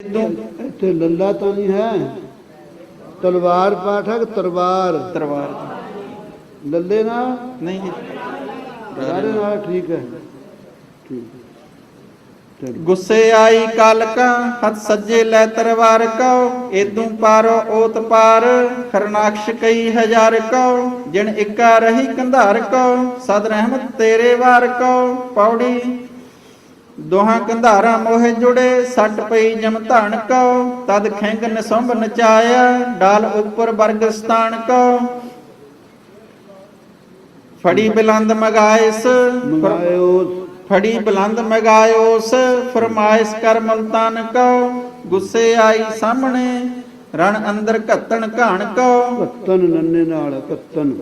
ਇੱਥੇ ਲੱਲਾ ਤਾਂ ਨਹੀਂ ਹੈ। ਤਲਵਾਰ ਪਾਠ ਹੈ ਕਿ ਤਰਵਾਰ। ਤਰਵਾਰ। ਲੱਲੇ ਨਾ? ਨਹੀਂ। ਸਾਰੇ ਨਾਲ ਠੀਕ ਹੈ। ਠੀਕ। ਚਲੋ। ਗੁੱਸੇ ਆਈ ਕਾਲਕਾ ਹੱਥ ਸੱਜੇ ਲੈ ਤਰਵਾਰ ਕਉ ਏਦੂ ਪਾਰੋ ਓਤ ਪਾਰ ਖਰਨਾਕਸ਼ ਕਈ ਹਜ਼ਾਰ ਕਉ ਜਿਣ ਇੱਕਾ ਰਹੀ ਕੰਧਾਰ ਕਉ ਸਦ ਰਹਿਮਤ ਤੇਰੇ ਵਾਰ ਕਉ ਪੌੜੀ ਦੋਹਾਂ ਕੰਧਾਰਾਂ ਮੋਹਿ ਜੁੜੇ ਸੱਟ ਪਈ ਜਮ ਧਾਨ ਕਉ ਤਦ ਖੈਂਗ ਨਸੰਭ ਨਚਾਇਆ ਡਾਲ ਉੱਪਰ ਸਤਾਨ ਕਉ। ਫੜੀ ਬਿਲੰਦ ਮਗਾਇਸ ਫੜੀ ਬੁਲੰਦ ਮਗਾਇਓਸ ਫਰਮਾਇਸ਼ ਕਰ ਮਲਤਾਨ ਕਉ। ਗੁੱਸੇ ਆਈ ਸਾਹਮਣੇ ਰਣ ਅੰਦਰ ਘੱਤਣ ਘਾਣ ਕਉ। ਕੱਤਨ ਨੰਨੇ ਨਾਲ ਕੱਤਨ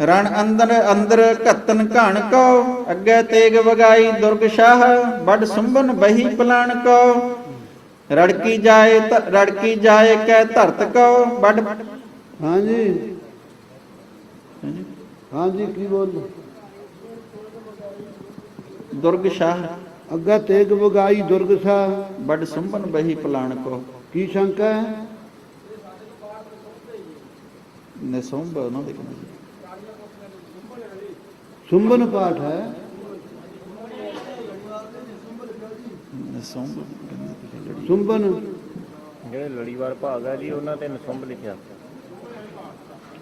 ਰਣ ਅੰਦਰ ਅੰਦਰ ਘੱਤਨ ਘਾਣ ਕਉ ਅੱਗੇ ਤੇਗ ਵਗਾਈ ਦੁਰਗ ਸ਼ਾਹ ਵੱਡ ਸੁੰਬਨ ਬਹੀ ਪਲਾਣ ਕਉ। ਰੜਕੀ ਜਾਏ ਧ- ਰੜਕੀ ਜਾਏ ਕੈ ਧਰਤ ਕਉ ਵੱਡ ਹਾਂਜੀ। ਹਾਂਜੀ। ਕੀ ਬੋਲ ਦੁਰਗ ਸ਼ਾਹ। ਅੱਗਾ ਤੇਗ ਵਗਾਈ ਦੁਰਗ ਸਾ ਵੱਡ ਸੁੰਬਨ ਬਹੀ ਪਲਾਣ ਕਉ। ਕੀ ਸ਼ੰਕਾ ਹੈ? ਨਿਸੰਭ ਉਹਨਾਂ ਦੇ ਕਹਿੰਦੇ ਜੀ। ਸੁੰਬਨ ਪਾਠ ਹੈ। ਸੁੰਬਨ। ਜਿਹੜੇ ਲੜੀਵਾਰ ਭਾਗ ਆ ਜੀ ਉਹਨਾਂ ਤੇ ਨਸੰਭ ਲਿਖਿਆ।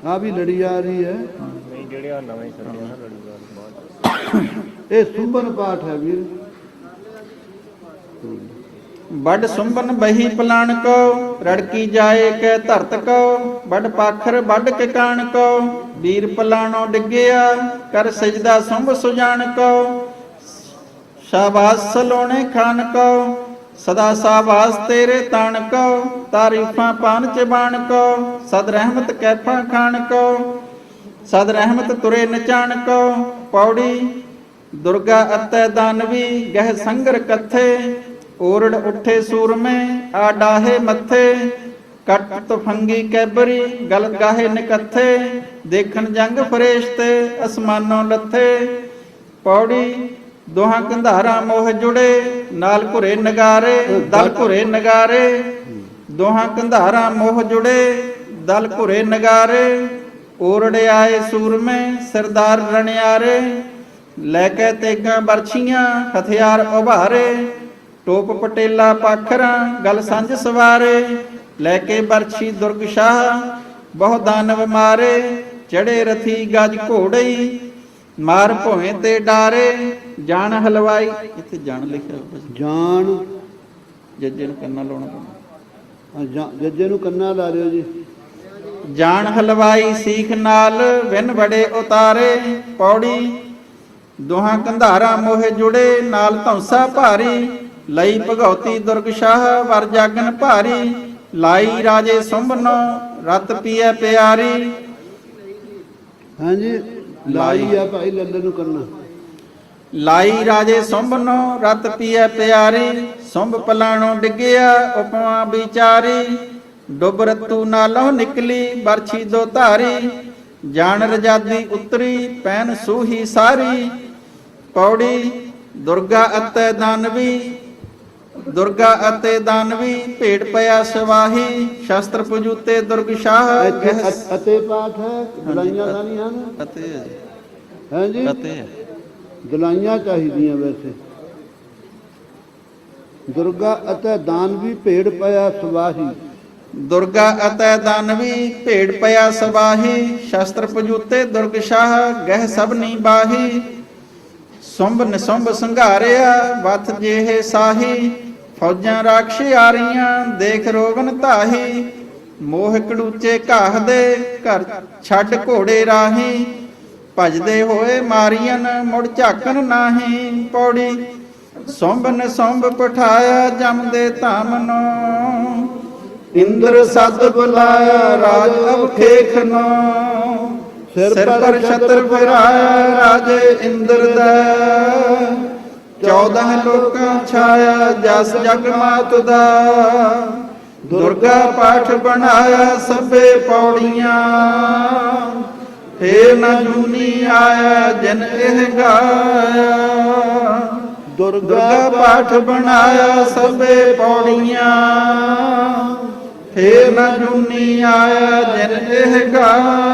ਆ ਵੀ ਲੜੀ ਆ ਰਹੀ ਹੈ। ਨਹੀਂ ਜਿਹੜੇ ਆ ਨਵੇਂ ਆ ਨਾ ਲੜੀਵਾਰ ਬਾਅਦ ਇਹ ਸੁੰਬਨ ਪਾਠ ਹੈ ਵੀਰ। ਵੱਡ ਸੁੰਬਨ ਬਹੀ ਪਲਾਣ ਕੋ ਰੜਕੀ ਜਾਏ ਕੈ ਧਰਤ ਕੋ ਵੱਡ ਪਾਖਰ ਵੱਡ ਕੇ ਕੋ ਵੀਰ ਪਲਾਣੋ ਡਿੱਗਿਆ, ਕਰ ਸਜਦਾ ਸੁੰਭ ਸੁਜਾਨ ਕੋ ਸ਼ਾਬਾਸ ਸਲੋਣੇ ਖਾਨ ਕੋ ਸਦਾ ਸਾਬਾਸ ਤੇਰੇ ਤਾਣ ਕੋ ਤਾਰੀਫਾਂ ਪਾਨ ਚ ਬਾਣ ਕੋ ਸਦ ਰਹਿਮਤ ਕੈਫਾ ਖਾਨ ਕੋ ਸਦ ਰਹਿਮਤ ਤੁਰੇ ਨਚਾਣ ਕੋ ਪੌੜੀ ਦੁਰਗਾ ਅਤੈ ਦਾਨਵੀ, ਗਹਿ ਸੰਗਰ ਕਥੇ ਓਰੜ ਉੱਠੇ ਸੂਰਮੇ ਆ ਡਾਹੇ ਮੱਥੇ, ਕੱਟ ਤਫੰਗੀ ਕੈਬਰੀ, ਗਲ ਗਾਹੇ ਨਿਕੱਥੇ, ਦੇਖਣ ਜੰਗ ਫਰੇਸ਼ਤੇ ਅਸਮਾਨੋਂ ਲੱਥੇ। ਪੌੜੀ, ਦੋਹਾਂ ਕੰਧਾਰਾਂ ਮੋਹ ਜੁੜੇ, ਨਾਲ ਘੁਰੇ ਨਗਾਰੇ, ਦਲ ਘੁਰੇ ਨਗਾਰੇ। ਦੋਹਾਂ ਕੰਧਾਰਾਂ ਮੋਹ ਜੁੜੇ, ਦਲ ਘੁਰੇ ਨਗਾਰੇ। ਓਰੜੇ ਆਏ ਸੂਰਮੇ, ਸਰਦਾਰ ਰਣਿਆਰੇ। ਲੈ ਕੇ ਤੇਗਾਂ ਬਰਛੀਆਂ, ਹਥਿਆਰ ਉਭਾਰੇ। ਟੋਪ ਪਟੇਲਾ ਪਾਖਰਾਂ ਗਲ ਸੰਜ ਸਵਾਰੇ ਲੈ ਕੇ ਬਰਛੀ ਦੁਰਗ ਸ਼ਾਹ ਬਹੁ ਦਾਨਵ ਮਾਰੇ ਚੜੇ ਰਥੀ ਗਜ ਘੋੜਈ ਮਾਰ ਭੋਏ ਤੇ ਡਾਰੇ ਜਾਣ ਹਲਵਾਈ ਇੱਥੇ ਜਾਣ ਲਿਖਿਆ ਜਾਣ। ਜੱਜੇ ਨੂੰ ਕੰਨਾ ਲਾਉਣਾ ਜਾ- ਜੱਜੇ ਨੂੰ ਕੰਨਾ ਲਾ ਲਿਓ ਜੀ। ਜਾਣ ਹਲਵਾਈ ਸੀਖ ਨਾਲ ਵਿਨ ਬੜੇ ਉਤਾਰੇ ਪੌੜੀ ਦੋਹਾਂ ਕੰਧਾਰਾਂ ਮੋਹਿ ਜੁੜੇ ਨਾਲ ਧੌਂਸਾ ਭਾਰੀ ਲਈ ਭਗਉਤੀ ਦੁਰਗ ਸ਼ਾਹ ਵਰ ਜਾਗਨ ਭਾਰੀ ਲਾਈ ਰਾਜੇ ਸੁੰਭਨੋ ਰਤ ਪੀਐ ਪਿਆਰੀ। ਹਾਂਜੀ ਲਾਈ ਆ ਭਾਈ ਲੱਲੇ ਨੂੰ ਕਰਨਾ। ਲਾਈ ਰਾਜੇ ਸੁੰਭਨੋ ਰਤ ਪੀਐ ਪਿਆਰੀ ਸੁੰਭ ਪਲਾਣੋ ਡਿੱਗਿਆ ਉਪਮਾ ਵਿਚਾਰੀ। ਡੁੱਬ ਰਤੂ ਨਾਲੋਂ ਨਿਕਲੀ ਬਰਛੀ ਦੋ ਧਾਰੀ ਜਾਣ ਰਜਾਦੀ ਉਤਰੀ ਪੈਨ ਸੂਹੀ ਸਾਰੀ। ਪੌੜੀ ਦੁਰਗਾ ਅਤੇ ਦਾਨਵੀ ਦੁਰਗਾ ਅਤੇ ਦਾਨਵੀ ਭੇੜ ਪਿਆ ਸਵਾਹੀ ਸ਼ਸਤਰ ਪਜੂਤੇ ਦੁਰਗ ਸ਼ਾਹ ਅਤੇ ਪਾਠ ਹੈ ਦਲਾਈਆਂ ਤਾਂ ਨਹੀਂ ਹਨ ਅਤੇ ਹਾਂਜੀ? ਅਤੇ ਦਲਾਈਆਂ ਚਾਹੀਦੀਆਂ ਵੈਸੇ। ਦੁਰਗਾ ਅਤੇ ਦਾਨਵੀ ਭੇੜ ਪਿਆ ਸਵਾਹੀ। ਦੁਰਗਾ ਅਤੇ ਦਾਨਵੀ ਭੇੜ ਪਿਆ ਸਬਾਹੀ ਸ਼ਸਤਰ ਪਜੂਤੇ ਦੁਰਗ ਸ਼ਾਹ ਗਹਿ ਸਭਨੀ ਬਾਹੀ ਸੁੰਭ ਨਿਸੁੰਭ ਸੰਘਾਰਿਆ, ਵਥ ਜਿਹੇ ਸਾਹੀ, ਫੌਜਾਂ ਰਾਖਸ਼ ਆ ਰਹੀਆਂ ਦੇਖ ਰੋਗਨ ਧਾਹੀ, ਮੋਹ ਕੜੂਚੇ ਘਾਹ ਦੇ, ਘਰ ਛੱਡ ਘੋੜੇ ਰਾਹੀ, ਭਜਦੇ ਹੋਏ ਮਾਰੀਆਂ ਮੁੜ ਝਾਕਣ ਨਾਹੀ, ਪੌੜੀ, ਸੁੰਭ ਨਿਸੁੰਭ ਪਠਾਇਆ ਜਮਦੇ ਧਾਮ ਨੂੰ। ਇੰਦਰ ਸਦ ਬੁਲਾਇਆ, ਰਾਜ ਅਵਖੇਖ ਨੂੰ। ਸਿਰ ਪਰ ਛਤਰ ਫਿਰਾਇਆ ਰਾਜੇ ਇੰਦਰ ਦਾ। 14 ਲੋਕਾਂ ਛਾਇਆ ਜਸ ਜਗ ਮਾਤ ਦਾ। ਦੁਰਗਾ ਪਾਠ ਬਣਾਇਆ ਸਭੇ ਪੌੜੀਆਂ। ਫੇਰ ਨਾ ਜੂਨੀ ਆਇਆ ਜਨ ਇਹ ਗਾਇਆ। ਦੁਰਗਾ ਪਾਠ ਬਣਾਇਆ ਸਭੇ ਪੌੜੀਆਂ। ਫੇਰ ਨਾ ਜੁਨੀ ਆਇਆ ਜਿਨ ਇਹ ਗਾਇਆ।